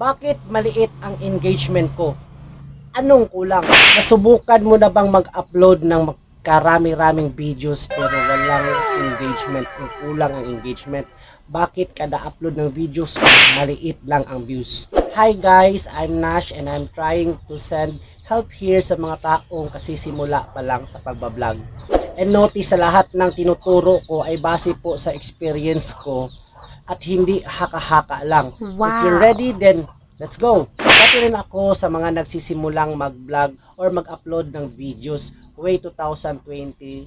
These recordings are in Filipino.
Bakit maliit ang engagement ko? Anong kulang? Nasubukan mo na bang mag-upload ng karami-raming videos pero walang engagement o kulang ang engagement? Bakit kada upload ng videos maliit lang ang views? Hi guys, I'm Nash and I'm trying to send help here sa mga taong kasisimula pa lang sa pagbablog. And notice sa lahat ng tinuturo ko ay base po sa experience ko at hindi haka-haka lang. If you're ready, then let's go. Pati rin ako sa mga nagsisimulang mag-vlog or mag-upload ng videos way 2023.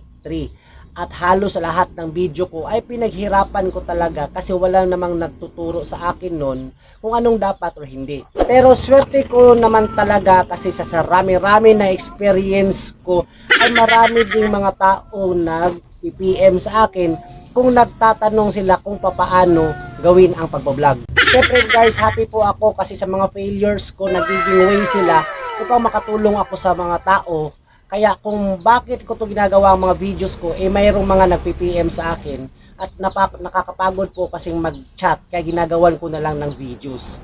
At halos lahat ng video ko ay pinaghirapan ko talaga kasi wala namang nagtuturo sa akin nun kung anong dapat or hindi. Pero swerte ko naman talaga kasi sa sarami-rami na experience ko ay marami ding mga tao nag-PPM sa akin kung nagtatanong sila kung papaano gawin ang pagbablog. Siyempre guys, happy po ako kasi sa mga failures ko, nagiging way sila upang makatulong ako sa mga tao. Kaya kung bakit ko to ginagawa ang mga videos ko, eh mayroong mga nag-PPM sa akin at napa- nakakapagod po kasing mag-chat kaya ginagawan ko na lang ng videos.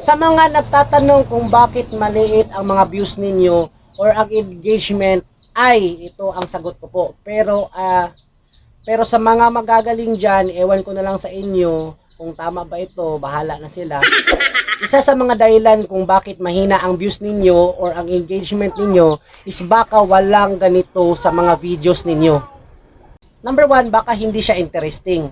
Sa mga nagtatanong kung bakit maliit ang mga views ninyo or ang engagement, ay ito ang sagot ko po. Pero ah pero sa mga magagaling dyan, ewan ko na lang sa inyo kung tama ba ito, bahala na sila. Isa sa mga dahilan kung bakit mahina ang views ninyo or ang engagement ninyo is baka walang ganito sa mga videos ninyo. Number one, baka hindi siya interesting.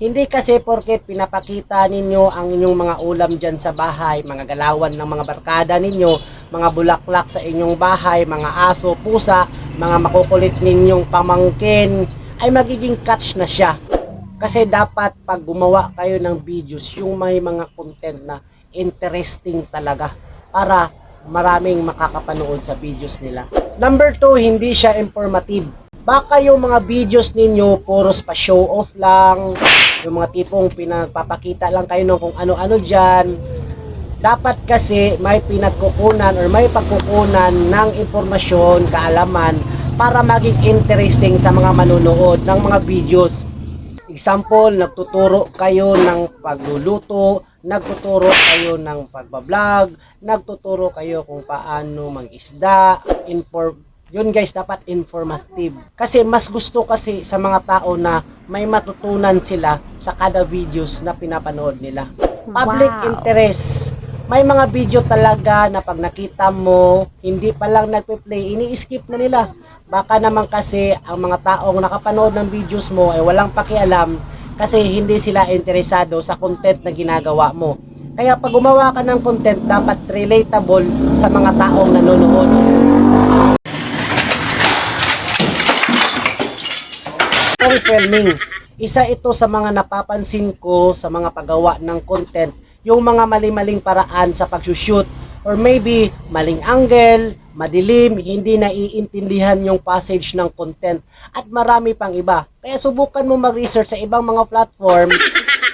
Hindi kasi porket pinapakita ninyo ang inyong mga ulam dyan sa bahay, mga galawan ng mga barkada ninyo, mga bulaklak sa inyong bahay, mga aso, pusa, mga makukulit ninyong pamangkin, ay magiging catch na siya. Kasi dapat pag gumawa kayo ng videos, yung may mga content na interesting talaga para maraming makakapanood sa videos nila. Number two, hindi siya informative. Baka yung mga videos ninyo puros pa show off lang, yung mga tipong pinagpapakita lang kayo ng kung ano-ano dyan. Dapat kasi may pinagkukunan or may pagkukunan ng impormasyon, kaalaman para maging interesting sa mga manunood ng mga videos. Example, nagtuturo kayo ng pagluluto, nagtuturo kayo ng pagbablog, nagtuturo kayo kung paano mag-isda, inform yun guys, dapat informative. Kasi mas gusto kasi sa mga tao na may matutunan sila sa kada videos na pinapanood nila. Public Wow. interest. May mga video talaga na pag nakita mo, hindi pa lang nagpe-play, ini-skip na nila. Baka naman kasi ang mga taong nakapanood ng videos mo ay walang pakialam kasi hindi sila interesado sa content na ginagawa mo. Kaya pag gumawa ka ng content, dapat relatable sa mga taong nanonood. Story filming. Isa ito sa mga napapansin ko sa mga paggawa ng content, yung mga mali-maling paraan sa pagsushoot or maybe maling angle, madilim, hindi naiintindihan yung passage ng content at marami pang iba. Kaya subukan mo mag-research sa ibang mga platform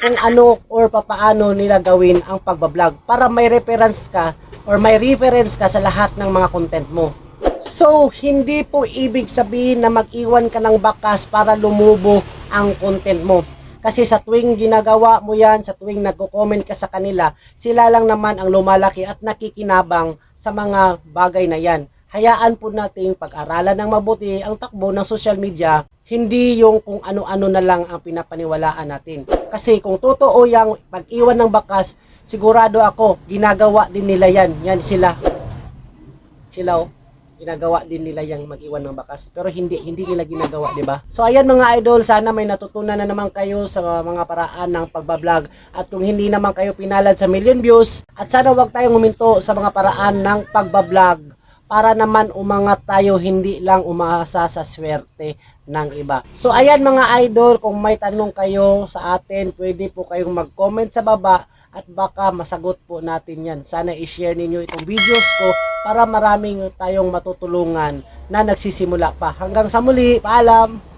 kung ano or papaano nila gawin ang pagbablog para may reference ka or may reference ka sa lahat ng mga content mo. So, hindi po ibig sabihin na mag-iwan ka ng bakas para lumubo ang content mo. Kasi sa tuwing ginagawa mo yan, sa tuwing nagko-comment ka sa kanila, sila lang naman ang lumalaki at nakikinabang sa mga bagay na yan. Hayaan po nating pag-aralan ng mabuti ang takbo ng social media, hindi yung kung ano-ano na lang ang pinapaniwalaan natin. Kasi kung totoo yung pag-iwan ng bakas, sigurado ako, ginagawa din nila yan. Yan sila sila oh, ginagawa din nila yung mag-iwan ng bakas. Pero hindi hindi nila ginagawa di ba? So ayan mga idol sana may natutunan na naman kayo sa mga paraan ng pagbablog. At kung hindi naman kayo pinalad sa million views at sana wag tayong huminto sa mga paraan ng pagbablog para naman umangat tayo hindi lang umaasa sa swerte ng iba. So ayan mga idol, kung may tanong kayo sa atin, pwede po kayong mag-comment sa baba at baka masagot po natin yan. Sana i-share ninyo itong videos ko para maraming tayong matutulungan na nagsisimula pa. Hanggang sa muli, paalam!